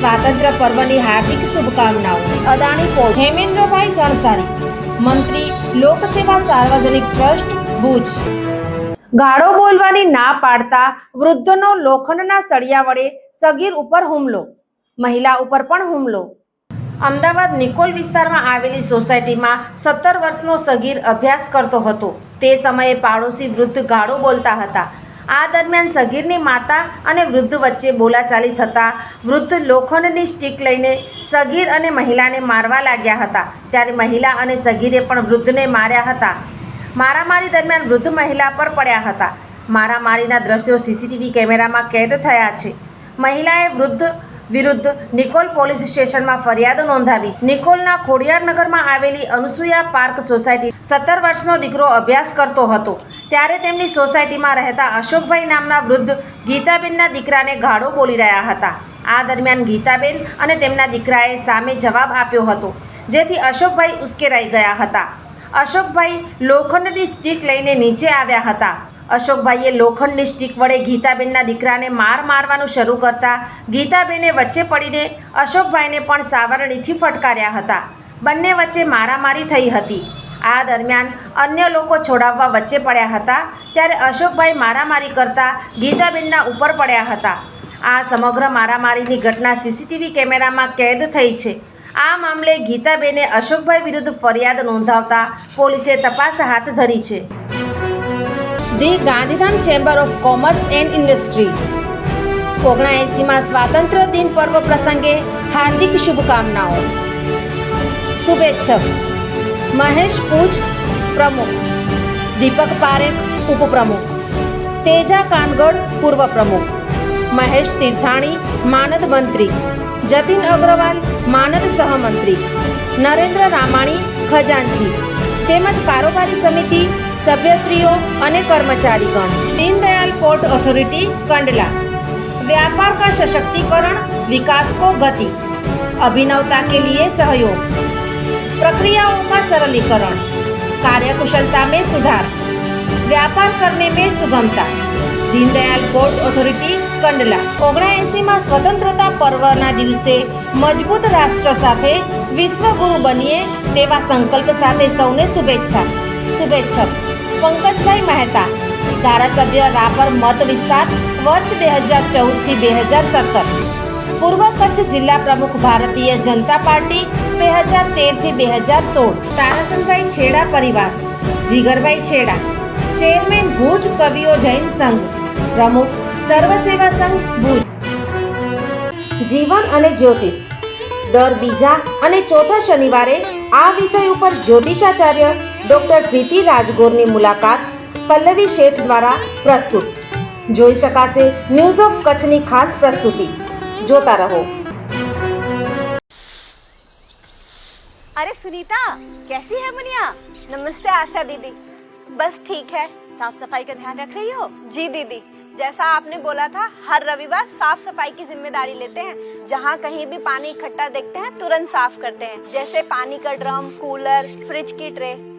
સ્વાતંત્ર્ય પર્વની હાર્દિક શુભકામનાઓ. અદાણી પોર્ટ હેમેન્દ્રભાઈ જણસારી મંત્રી, લોકસેવા સાર્વજનિક ટ્રસ્ટ, ભુજ. ગાળો બોલવાની ના પાડતા વૃદ્ધનો લોખંડના સળિયા વડે સગીર ઉપર હુમલો, મહિલા ઉપર પણ હુમલો. અમદાવાદ નિકોલ વિસ્તારમાં આવેલી સોસાયટીમાં સત્તર વર્ષનો સગીર અભ્યાસ કરતો હતો. તે સમયે પાડોશી વૃદ્ધ ગાળો બોલતા હતા. આ દરમિયાન સગીરની માતા અને વૃદ્ધ વચ્ચે બોલાચાલી થતાં વૃદ્ધ લોખંડની સ્ટીક લઈને સગીર અને મહિલાને મારવા લાગ્યા હતા. ત્યારે મહિલા અને સગીરે પણ વૃદ્ધને માર્યા હતા. મારામારી દરમિયાન વૃદ્ધ મહિલા પર પડ્યા હતા. મારામારીના દ્રશ્યો સીસીટીવી કેમેરામાં કેદ થયા છે. મહિલાએ વૃદ્ધ વિરુદ્ધ નિકોલ પોલીસ સ્ટેશનમાં ફરિયાદ નોંધાવી નિકોલના ખોડિયારનગરમાં આવેલી અનુસુયા પાર્ક સોસાયટી સત્તર વર્ષનો દીકરો અભ્યાસ કરતો હતો. ત્યારે તેમની સોસાયટીમાં રહેતા અશોકભાઈ નામના વૃદ્ધ ગીતાબેનના દીકરાને ગાળો બોલી રહ્યા હતા. આ દરમિયાન ગીતાબેન અને તેમના દીકરાએ સામે જવાબ આપ્યો હતો, જેથી અશોકભાઈ ઉશ્કેરાઈ ગયા હતા. અશોકભાઈ લોખંડની સ્ટીક લઈને નીચે આવ્યા હતા. અશોકભાઈએ લોખંડની સ્ટીક વડે ગીતાબેનના દીકરાને માર મારવાનું શરૂ કરતા ગીતાબેને વચ્ચે પડીને અશોકભાઈને પણ સાવરણીથી ફટકાર્યા હતા. બંને વચ્ચે મારામારી થઈ હતી. આ દરમિયાન અન્ય લોકો છોડાવવા વચ્ચે પડ્યા હતા, ત્યારે અશોકભાઈ મારામારી કરતા ગીતાબેનના ઉપર પડ્યા હતા. આ સમગ્ર મારામારીની ઘટના સીસીટીવી કેમેરામાં કેદ થઈ છે. આ મામલે ગીતાબેને અશોકભાઈ વિરુદ્ધ ફરિયાદ નોંધાવતા પોલીસે તપાસ હાથ ધરી છે. The Gandhidham Chamber of Commerce and Industry ઓગણએંસીમાં સ્વાતંત્ર્ય દિન પર્વ પ્રસંગે હાર્દિક શુભકામનાઓ. શુભેચ્છક. મહેશ પૂજ પ્રમુખ. દીપક પારેખ ઉપપ્રમુખ. તેજા કાનગડ પૂર્વ પ્રમુખ. મહેશ તીર્થાણી, માનદ મંત્રી. જતીન અગ્રવાલ, માનદ સહમંત્રી. નરેન્દ્ર રામાણી, ખજાનચી. તેમજ કારોબારી સમિતિ સભ્યશ્રીઓ અને કર્મચારીગણ દીનદયાલ પોર્ટ ઓથોરિટી કંડલા व्यापार का सशक्तिकरण विकास को गति अभिनवता के लिए सहयोग प्रक्रियाओं का सरलीकरण कार्यकुशलता में सुधार व्यापार करने में सुगमता दीनदयाल पोर्ट ઓથોરિટી કંડલા ઓગણએંસીમાં સ્વતંત્રતા પર્વના દિવસે મજબૂત રાષ્ટ્ર સાથે વિશ્વગુરુ બનીએ તેવા સંકલ્પ સાથે સૌને શુભેચ્છા શુભેચ્છક પંકજભાઈ મહેતા. ધારાસભ્ય રાપર મત વિસ્તાર વર્ષ બે હજાર ચૌદથી બે હજાર સત્તર. પૂર્વ કચ્છ જિલ્લા પ્રમુખ ભારતીય જનતા પાર્ટી બે હજાર તેરથી બે હજાર સોળ. તારાચંદભાઈ છેડા પરિવાર. જીગરભાઈ છેડા. ચેરમેન ભુજ કવિઓ જૈન સંઘ. પ્રમુખ સર્વસેવા સંઘ ભુજ. જીવન અને જ્યોતિષ. દર બીજા અને ચોથા શનિવારે આ વિષય ઉપર જ્યોતિષાચાર્ય ડોક્ટર પ્રીતિ રાજગોરની મુલાકાત પલ્લવી શેઠ દ્વારા પ્રસ્તુત જોઈ શકાશે ન્યૂઝ ઓફ કચ્છની ખાસ પ્રસ્તુતિ જોતા રહો अरे सुनीता कैसी है मुनिया नमस्ते आशा दीदी बस ठीक है साफ सफाई का ध्यान रख रही हो जी दीदी जैसा आपने बोला था हर रविवार साफ सफाई की जिम्मेदारी लेते हैं जहाँ कहीं भी पानी इकट्ठा देखते हैं तुरंत साफ करते हैं जैसे पानी का ड्रम कूलर फ्रिज की ट्रे